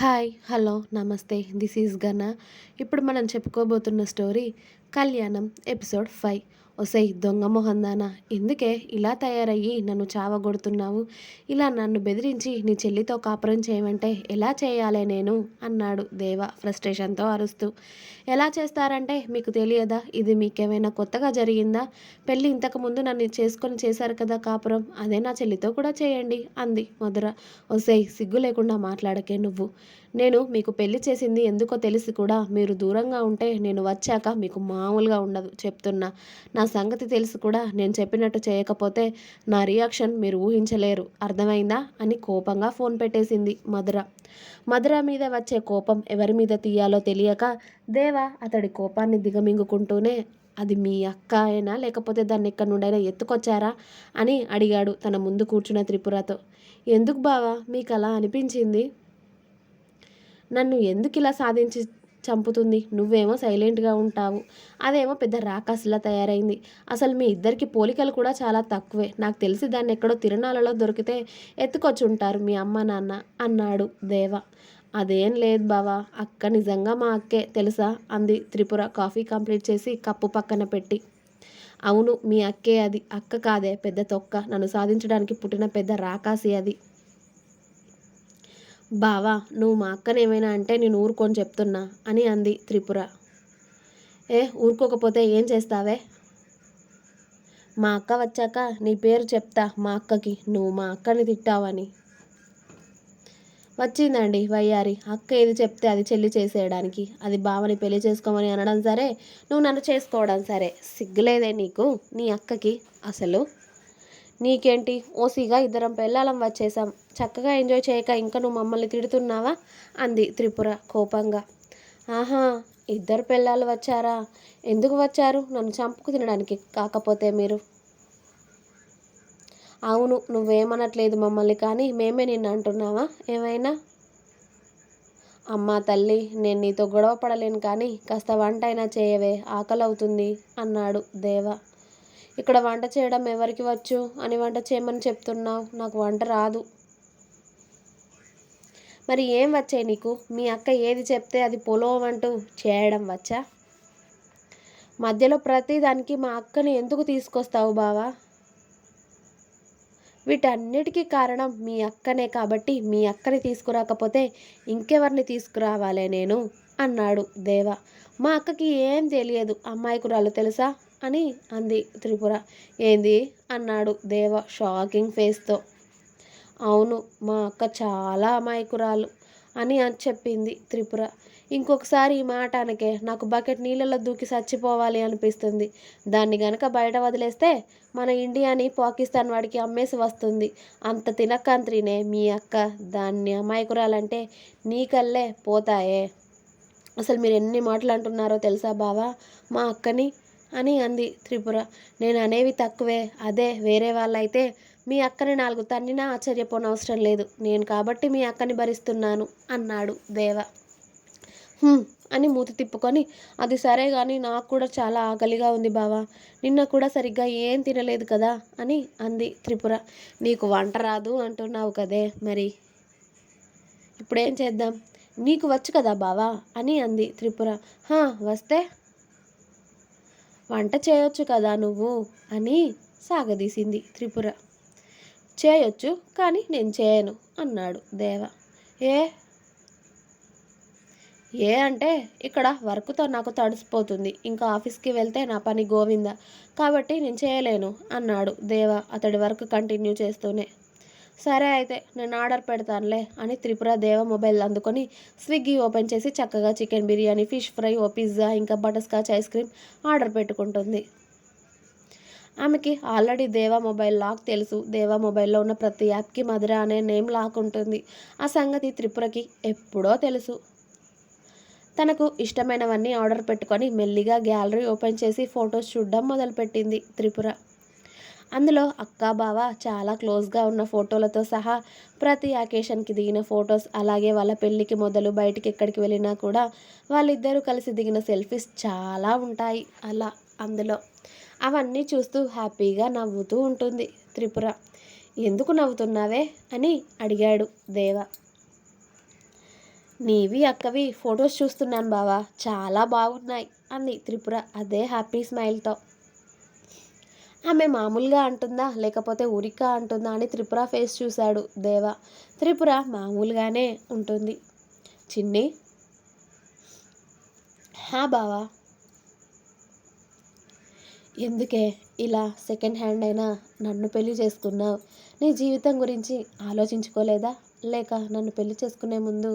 Hi hello namaste this is Ganna ఇప్పుడు మనం చెప్పుకోబోతున్న స్టోరీ కళ్యాణం ఎపిసోడ్ ఫైవ్. ఒసై దొంగ మొహందానా? ఎందుకే ఇలా తయారయ్యి నన్ను చావగొడుతున్నావు? ఇలా నన్ను బెదిరించి నీ చెల్లితో కాపురం చేయమంటే ఎలా చేయాలే నేను? అన్నాడు దేవ ఫ్రస్ట్రేషన్తో అరుస్తూ. ఎలా చేస్తారంటే మీకు తెలియదా? ఇది మీకేమైనా కొత్తగా జరిగిందా? పెళ్ళి ఇంతకుముందు నన్ను చేసుకొని చేశారు కదా కాపురం? అదే నా చెల్లితో కూడా చేయండి అంది మధుర. ఒసై సిగ్గు లేకుండా మాట్లాడకే నువ్వు. నేను మీకు పెళ్ళి చేసింది ఎందుకో తెలిసి కూడా మీరు దూరంగా ఉంటే నేను వచ్చాక మీకు మామూలుగా ఉండదు చెప్తున్నా. నా సంగతి తెలిసి కూడా నేను చెప్పినట్టు చేయకపోతే నా రియాక్షన్ మీరు ఊహించలేరు. అర్థమైందా? అని కోపంగా ఫోన్ పెట్టేసింది మధుర. మధుర మీద వచ్చే కోపం ఎవరి మీద తీయాలో తెలియక దేవ అతడి కోపాన్ని దిగమింగుకుంటూనే అది మీ అక్క అయినా లేకపోతే దాన్ని ఎక్కడి నుండైనా ఎత్తుకొచ్చారా అని అడిగాడు తన ముందు కూర్చున్న త్రిపురతో. ఎందుకు బావా మీకు అలా అనిపించింది? నన్ను ఎందుకు ఇలా సాధించి చంపుతుంది? నువ్వేమో సైలెంట్గా ఉంటావు. అదేమో పెద్ద రాకాసులా తయారైంది. అసలు మీ ఇద్దరికి పోలికలు కూడా చాలా తక్కువే. నాకు తెలిసి దాన్ని ఎక్కడో తిరునాళ్ళలో దొరికితే ఎత్తుకొచ్చి ఉంటారు మీ అమ్మ నాన్న అన్నాడు దేవ. అదేం లేదు బావా అక్క నిజంగా మా అక్కే తెలుసా? అంది త్రిపుర కాఫీ కంప్లీట్ చేసి కప్పు పక్కన పెట్టి. అవును మీ అక్కే అది. అక్క కాదే పెద్ద తొక్క. నన్ను సాధించడానికి పుట్టిన పెద్ద రాకాసి అది. బావా నువ్వు మా అక్కనేమైనా అంటే నేను ఊరుకొని చెప్తున్నా అని అంది త్రిపుర. ఏ ఊరుకోకపోతే ఏం చేస్తావే? మా అక్క వచ్చాక నీ పేరు చెప్తా మా అక్కకి నువ్వు మా అక్కని తిట్టావని. వచ్చిందండి వయ్యారి. అక్క ఏది చెప్తే అది చెల్లి చేసేయడానికి. అది బావని పెళ్ళి చేసుకోమని అనడం సరే నువ్వు నన్ను చేసుకోవడం సరే. సిగ్గులేదే నీకు? నీ అక్కకి? అసలు? నీకేంటి? ఓసీగా ఇద్దరం పెళ్ళాలం వచ్చేసాం చక్కగా ఎంజాయ్ చేయక ఇంకా నువ్వు మమ్మల్ని తిడుతున్నావా? అంది త్రిపుర కోపంగా. ఆహా ఇద్దరు పిల్లలు వచ్చారా? ఎందుకు వచ్చారు? నన్ను చంపుకు తినడానికి కాకపోతే మీరు. అవును నువ్వేమనట్లేదు మమ్మల్ని కానీ మేమే నిన్ను అంటున్నావా? ఏమైనా? అమ్మా తల్లి నేను నీతో గొడవ పడలేను కానీ కాస్త వంట అయినా చేయవే ఆకలవుతుంది అన్నాడు దేవ. ఇక్కడ వంట చేయడం ఎవరికి వచ్చు అని వంట చేయమని చెప్తున్నావు నాకు వంట రాదు. మరి ఏం వచ్చాయి నీకు? మీ అక్క ఏది చెప్తే అది పొలవమంటూ చేయడం వచ్చా? మధ్యలో ప్రతిదానికి మా అక్కని ఎందుకు తీసుకొస్తావు బావా? వీటన్నిటికీ కారణం మీ అక్కనే కాబట్టి మీ అక్కని తీసుకురాకపోతే ఇంకెవరిని తీసుకురావాలే నేను? అన్నాడు దేవ. మా అక్కకి ఏం తెలియదు అమ్మాయికురాలు తెలుసా? అని అంది త్రిపుర. ఏంది? అన్నాడు దేవ షాకింగ్ ఫేస్తో. అవును మా అక్క చాలా అమాయకురాలు అని అని చెప్పింది త్రిపుర. ఇంకొకసారి ఈ మాట అనకే నాకు బకెట్ నీళ్ళలో దూకి చచ్చిపోవాలి అనిపిస్తుంది. దాన్ని గనక బయట వదిలేస్తే మన ఇండియాని పాకిస్తాన్ వాడికి అమ్మేసి వస్తుంది. అంత తినకంత్రినే మీ అక్క. దాన్ని అమాయకురాలంటే నీకల్లే పోతాయే. అసలు మీరు ఎన్ని మాటలు అంటున్నారో తెలుసా బావా? మా అక్కని అని అంది త్రిపుర. నేను అనేవి తక్కువే అదే వేరే వాళ్ళైతే మీ అక్కని నాలుగు తన్నినా ఆశ్చర్యపోనవసరం లేదు. నేను కాబట్టి మీ అక్కని భరిస్తున్నాను అన్నాడు దేవ. అని మూతి తిప్పుకొని అది సరే కానీ నాకు కూడా చాలా ఆకలిగా ఉంది బావా. నిన్న కూడా సరిగ్గా ఏం తినలేదు కదా అని అంది త్రిపుర. నీకు వంట రాదు అంటున్నావు కదే మరి. ఇప్పుడేం చేద్దాం? నీకు వచ్చు కదా బావా? అని అంది త్రిపుర. వస్తే వంట చేయొచ్చు కదా నువ్వు? అని సాగదీసింది త్రిపుర. చేయొచ్చు కానీ నేను చేయను అన్నాడు దేవ. ఏ? ఏ అంటే ఇక్కడ వర్క్తో నాకు తడిసిపోతుంది. ఇంకా ఆఫీస్కి వెళ్తే నా పని గోవింద. కాబట్టి నేను చేయలేను అన్నాడు దేవ అతడి వర్క్ కంటిన్యూ చేస్తూనే. సరే అయితే నేను ఆర్డర్ పెడతానులే అని త్రిపుర దేవ మొబైల్ అందుకొని స్విగ్గీ ఓపెన్ చేసి చక్కగా చికెన్ బిర్యానీ ఫిష్ ఫ్రై ఓ పిజ్జా ఇంకా బటర్స్కాచ్ ఐస్ క్రీమ్ ఆర్డర్ పెట్టుకుంటుంది. ఆమెకి ఆల్రెడీ దేవా మొబైల్ లాక్ తెలుసు. దేవా మొబైల్లో ఉన్న ప్రతి యాప్కి మధుర అనే నేమ్ లాక్ ఉంటుంది. ఆ సంగతి త్రిపురకి ఎప్పుడో తెలుసు. తనకు ఇష్టమైనవన్నీ ఆర్డర్ పెట్టుకొని మెల్లిగా గ్యాలరీ ఓపెన్ చేసి ఫొటోస్ చూడడం మొదలుపెట్టింది త్రిపుర. అందులో అక్క బావ చాలా క్లోజ్గా ఉన్న ఫోటోలతో సహా ప్రతి అకేషన్కి దిగిన ఫొటోస్ అలాగే వాళ్ళ పెళ్ళికి మొదలు బయటికి ఎక్కడికి వెళ్ళినా కూడా వాళ్ళిద్దరూ కలిసి దిగిన సెల్ఫీస్ చాలా ఉంటాయి అలా అందులో. అవన్నీ చూస్తూ హ్యాపీగా నవ్వుతూ ఉంటుంది త్రిపుర. ఎందుకు నవ్వుతున్నావే? అని అడిగాడు దేవ. నీవి అక్కవి ఫొటోస్ చూస్తున్నాను బావా చాలా బాగున్నాయి అంది త్రిపుర అదే హ్యాపీ స్మైల్తో. ఆమె మామూలుగా అంటుందా? లేకపోతే ఊరికా అంటుందా అని త్రిపుర ఫేస్ చూశాడు దేవ. త్రిపుర మామూలుగానే ఉంటుంది. చిన్ని? హా బావా. ఎందుకే ఇలా సెకండ్ హ్యాండ్ అయినా నన్ను పెళ్ళి చేసుకున్నావు? నీ జీవితం గురించి ఆలోచించుకోలేదా? లేక నన్ను పెళ్ళి చేసుకునే ముందు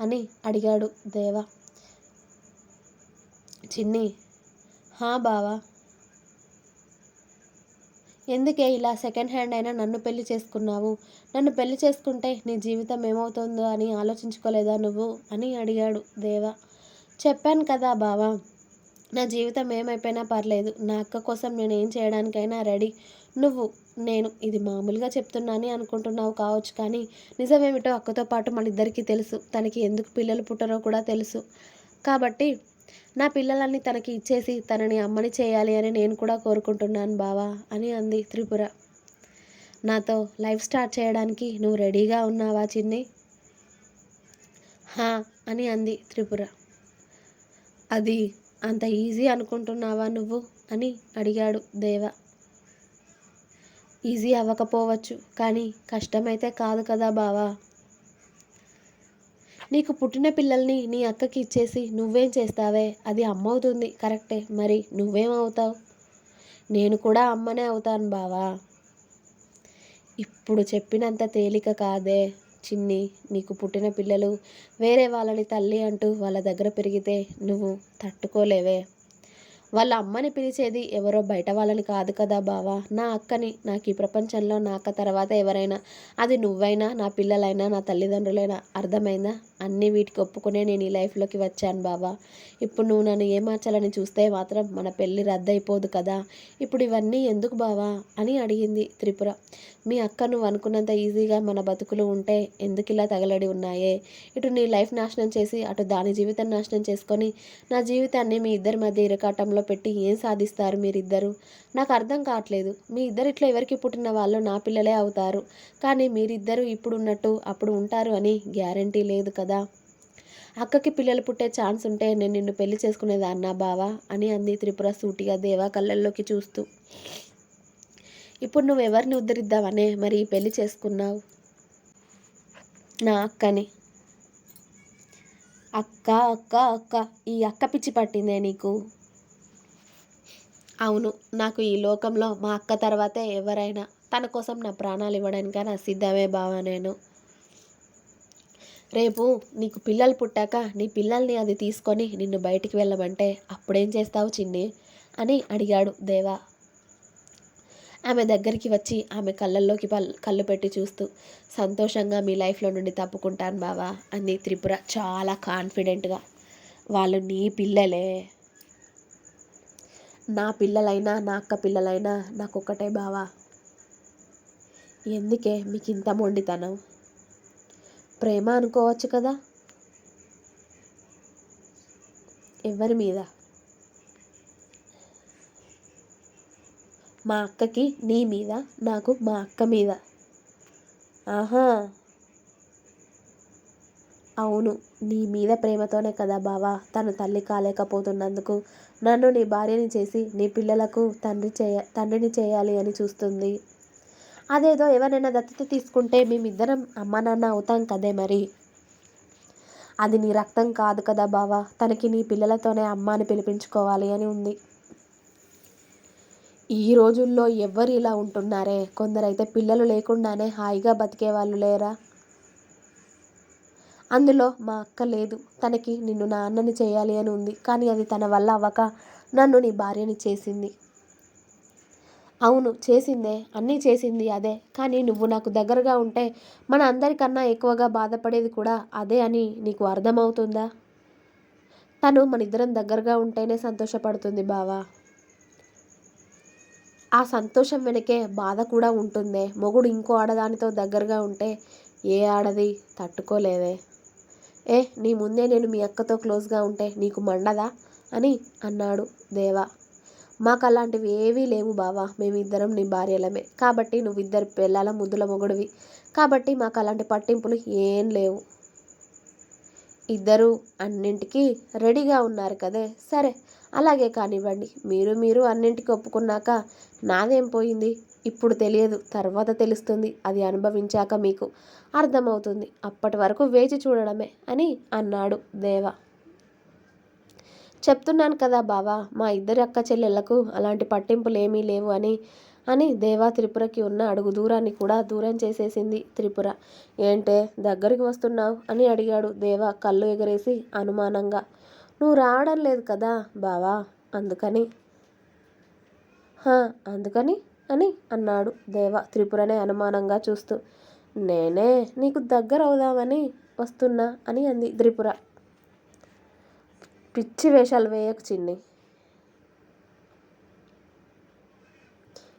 అని అడిగాడు దేవ. చిన్ని? హా బావా. ఎందుకే ఇలా సెకండ్ హ్యాండ్ అయినా నన్ను పెళ్ళి చేసుకున్నావు? నన్ను పెళ్ళి చేసుకుంటే నీ జీవితం ఏమవుతుందో అని ఆలోచించుకోలేదా నువ్వు? అని అడిగాడు దేవ. చెప్పాను కదా బావా నా జీవితం ఏమైపోయినా పర్లేదు. నా అక్క కోసం నేను ఏం చేయడానికైనా రెడీ. నువ్వు నేను ఇది మామూలుగా చెప్తున్నానని అనుకుంటున్నావు కావచ్చు కానీ నిజమేమిటో అక్కతో పాటు మన ఇద్దరికీ తెలుసు. తనకి ఎందుకు పిల్లలు పుట్టరో కూడా తెలుసు. కాబట్టి నా పిల్లలన్నీ తనకి ఇచ్చేసి తనని అమ్మని చేయాలి అని నేను కూడా కోరుకుంటున్నాను బావా అని అంది త్రిపుర. నాతో లైఫ్ స్టార్ట్ చేయడానికి నువ్వు రెడీగా ఉన్నావా చిన్ని? హా అని అంది త్రిపుర. అది అంత ఈజీ అనుకుంటున్నావా నువ్వు? అని అడిగాడు దేవ. ఈజీ అవ్వకపోవచ్చు కానీ కష్టమైతే కాదు కదా బావా. నీకు పుట్టిన పిల్లల్ని నీ అక్కకి ఇచ్చేసి నువ్వేం చేస్తావే? అది అమ్మ అవుతుంది కరెక్టే. మరి నువ్వేమవుతావు నేను కూడా అమ్మనే అవుతాను బావా. ఇప్పుడు చెప్పినంత తేలిక కాదే చిన్ని. నీకు పుట్టిన పిల్లలు వేరే వాళ్ళని తల్లి అంటూ వాళ్ళ దగ్గర పెరిగితే నువ్వు తట్టుకోలేవే. వాళ్ళ అమ్మని పిలిచేది ఎవరో బయట వాళ్ళని కాదు కదా బావా. నా అక్కని నాకు ఈ ప్రపంచంలో నా అక్క తర్వాత ఎవరైనా అది నువ్వైనా నా పిల్లలైనా నా తల్లిదండ్రులైనా అర్థమైందా? అన్ని వీటికి ఒప్పుకునే నేను ఈ లైఫ్లోకి వచ్చాను బావా. ఇప్పుడు నువ్వు నన్ను ఏమార్చాలని చూస్తే మాత్రం మన పెళ్ళి రద్దయిపోదు కదా. ఇప్పుడు ఇవన్నీ ఎందుకు బావా? అని అడిగింది త్రిపుర. మీ అక్క నువ్వు అనుకున్నంత ఈజీగా మన బతుకులు ఉంటే ఎందుకు ఇలా తగలడి ఉన్నాయే? ఇటు నీ లైఫ్ నాశనం చేసి అటు దాని జీవితం నాశనం చేసుకొని నా జీవితాన్ని మీ ఇద్దరి మధ్య ఇరకాటంలో పెట్టి ఏం సాధిస్తారు మీరిద్దరు? నాకు అర్థం కావట్లేదు. మీ ఇద్దరిట్లో ఎవరికి పుట్టిన వాళ్ళు నా పిల్లలే అవుతారు. కానీ మీరిద్దరూ ఇప్పుడు ఉన్నట్టు అప్పుడు ఉంటారు అని గ్యారంటీ లేదు కదా. అక్కకి పిల్లలు పుట్టే ఛాన్స్ ఉంటే నేను నిన్ను పెళ్ళి చేసుకునేది అన్నా బావా? అని అంది త్రిపుర సూటిగా దేవా కళ్ళల్లోకి చూస్తూ. ఇప్పుడు నువ్వు ఎవరిని ఉద్ధరిద్దావనే మరి ఈ పెళ్ళి చేసుకున్నావు? నా అక్కని. అక్క అక్క అక్క ఈ అక్క పిచ్చి పట్టిందే నీకు? అవును నాకు ఈ లోకంలో మా అక్క తర్వాతే ఎవరైనా తన కోసం నా ప్రాణాలు ఇవ్వడానికైనా సిద్ధమే బావా నేను. రేపు నీకు పిల్లలు పుట్టాక నీ పిల్లల్ని అది తీసుకొని నిన్ను బయటికి వెళ్ళమంటే అప్పుడేం చేస్తావు చిన్ని? అని అడిగాడు దేవా. ఆమె దగ్గరికి వచ్చి ఆమె కళ్ళల్లోకి పల్ కళ్ళు పెట్టి చూస్తూ సంతోషంగా మీ లైఫ్లో నుండి తప్పుకుంటాను బావా అంది త్రిపుర చాలా కాన్ఫిడెంట్గా. వాళ్ళు నీ పిల్లలే. నా పిల్లలైనా నా అక్క పిల్లలైనా నాకు ఒక్కటే బావా. ఎందుకే మీకు ఇంత మొండితనం? ప్రేమ అనుకోవచ్చు కదా? ఎవరి మీద? మా అక్కకి నీ మీద నాకు మా అక్క మీద. ఆహా! అవును నీ మీద ప్రేమతోనే కదా బావా తను తల్లి కాలేకపోతున్నందుకు. నన్ను నీ భార్యని చేసి నీ పిల్లలకు తండ్రి చేయ తండ్రిని చేయాలి అని చూస్తుంది. అదేదో ఎవరైనా దత్తత తీసుకుంటే మేమిద్దరం అమ్మ నాన్న అవుతాం కదే మరి. అది నీ రక్తం కాదు కదా బావా తనకి నీ పిల్లలతోనే అమ్మ అని పిలిపించుకోవాలి అని ఉంది. ఈ రోజుల్లో ఎవ్వరు ఇలా ఉంటున్నారే? కొందరైతే పిల్లలు లేకుండానే హాయిగా బతికే వాళ్ళు లేరా? అందులో మా అక్క లేదు. తనకి నిన్ను నా అన్నని చేయాలి అని ఉంది. కానీ అది తన వల్ల అవ్వక నన్ను నీ భార్యని చేసింది. అవును చేసిందే. అన్నీ చేసింది అదే. కానీ నువ్వు నాకు దగ్గరగా ఉంటే మన అందరికన్నా ఎక్కువగా బాధపడేది కూడా అదే అని నీకు అర్థమవుతుందా? తను మన ఇద్దరం దగ్గరగా ఉంటేనే సంతోషపడుతుంది బావా. ఆ సంతోషం వెనకే బాధ కూడా ఉంటుందే. మొగుడు ఇంకో ఆడదానితో దగ్గరగా ఉంటే ఏ ఆడది తట్టుకోలేదే. ఏ నీ ముందే నేను మీ అక్కతో క్లోజ్గా ఉంటే నీకు మండదా? అని అన్నాడు దేవా. మాకు అలాంటివి ఏవీ లేవు బావా మేమిద్దరం నీ భార్యలమే. కాబట్టి నువ్విద్దరు పిల్లల ముద్దుల మొగుడివి. కాబట్టి మాకు అలాంటి పట్టింపులు ఏం లేవు. ఇద్దరు అన్నింటికి రెడీగా ఉన్నారు కదే. సరే అలాగే కానివ్వండి. మీరు మీరు అన్నింటికి ఒప్పుకున్నాక నాదేం పోయింది? ఇప్పుడు తెలియదు. తర్వాత తెలుస్తుంది. అది అనుభవించాక మీకు అర్థమవుతుంది. అప్పటి వరకు వేచి చూడడమే అని అన్నాడు దేవ. చెప్తున్నాను కదా బావా మా ఇద్దరు అక్క చెల్లెళ్ళకు అలాంటి పట్టింపులు ఏమీ లేవు అని అని దేవా త్రిపురకి ఉన్న అడుగు దూరాన్ని కూడా దూరం చేసేసింది త్రిపుర. ఏంటే దగ్గరికి వస్తున్నావు? అని అడిగాడు దేవా కళ్ళు ఎగరేసి అనుమానంగా. నువ్వు రావడం లేదు కదా బావా అందుకని. "హా, అందుకని అని అన్నాడు దేవ త్రిపురనే అనుమానంగా చూస్తూ. నేనే నీకు దగ్గర అవుదామని వస్తున్నా అని అంది త్రిపుర. పిచ్చి వేషాలు వేయకు చిన్ని.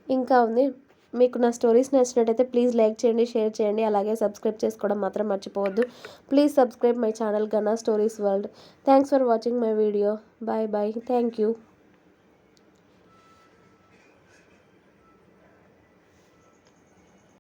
ఇంకా ఉంది. మీకు నా స్టోరీస్ నచ్చినట్టయితే ప్లీజ్ లైక్ చేయండి షేర్ చేయండి. అలాగే సబ్స్క్రైబ్ చేసుకోవడం మాత్రం మర్చిపోవద్దు. Please subscribe my channel Ganna stories world. Thanks for watching my video bye bye thank you